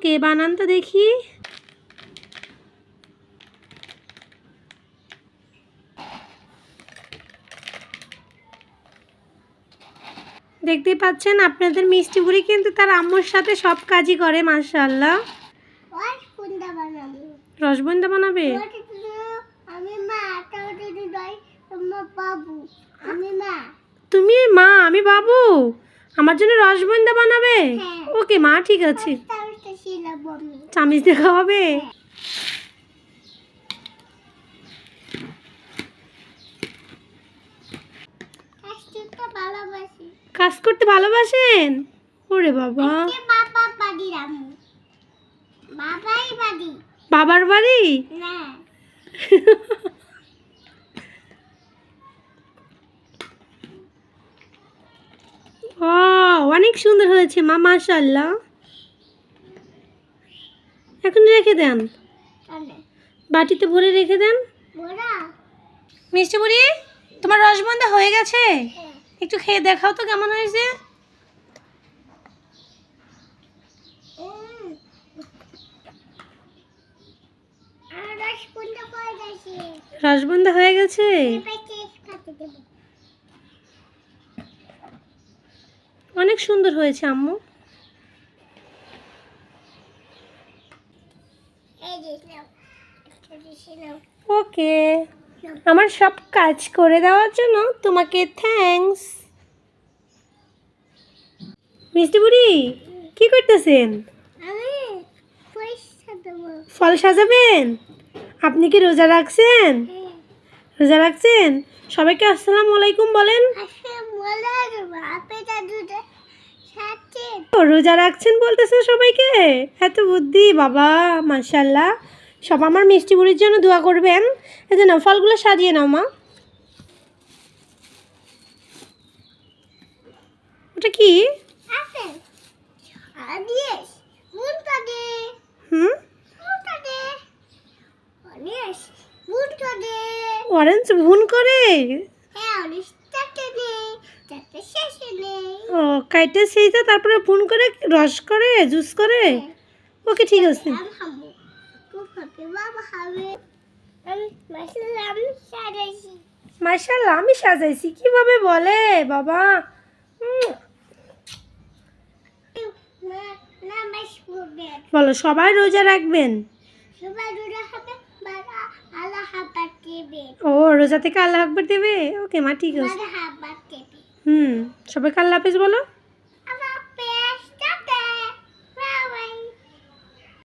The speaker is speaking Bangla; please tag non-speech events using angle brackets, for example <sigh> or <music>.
ওকে বানান তো দেখি? দেখতেই পাচ্ছেন আপনাদের মিষ্টি বুড়ি কিন্তু তার আম্মুর সাথে সব কাজই করে মাশাআল্লাহ। ওই রসবন্দা বানাবে? আমি মা তুমি মা আমি বাবু? আমার জন্য রসবন্দা বানাবে? হ্যাঁ। ওকে মা ঠিক আছে। চামিচ দেখা হবে কাজ করতে ভালোবাসেন? ওরে বাবা। বাবার বাড়ি? <laughs> অনেক সুন্দর হয়েছে মা মাশাল্লাহ এখন রেখে দেন। বাটিতে ভরে রেখে দেন। মিষ্টি বুড়ি তোমার রসবন্দা হয়ে গেছে? হ্যাঁ। একটু খেয়ে দেখাও তো কেমন হয়েছে। উম। আর রস কুন্দা করে যাচ্ছি রসবন্দা হয়ে গেছে? অনেক সুন্দর হয়েছে আম্মু এই যে নাও একটা দিছি নাও ওকে। আমার সব কাজ করে দেওয়ার জন্য তোমাকে থ্যাঙ্কস মিষ্টি বুড়ি কি করতেছেন? ফল সাজাবেন? আপনি কি রোজা রাখছেন? হ্যাঁ। রোজা রাখছেন? সবাইকে আসসালামু আলাইকুম বলেন। দুটো সাথে রোজা রাখছেন বলতেছেন সবাইকে? এত বুদ্ধি বাবা মাশাল্লাহ সব আমার মিষ্টি বুড়ির জন্য দোয়া করবেন। এই যে নাও ফলগুলো সাজিয়ে নাও মা। ওটা কি? হুম? অরেঞ্জ ভুন করে। হ্যাঁ ও কাইটে সেইটা তারপরে ভুন করে রস করে জুস করে? ওকে ঠিক আছে। খাবে। আমি সাজাইছি। কীভাবে বলে? বাবা। বলো সবাই রোজা রাখবেন? ও রোজা থেকে আল্লাহ আকবর দেবে? ওকে মা ঠিক আছে। হুম সবাইকে আল্লাহ হাফিজ বলো।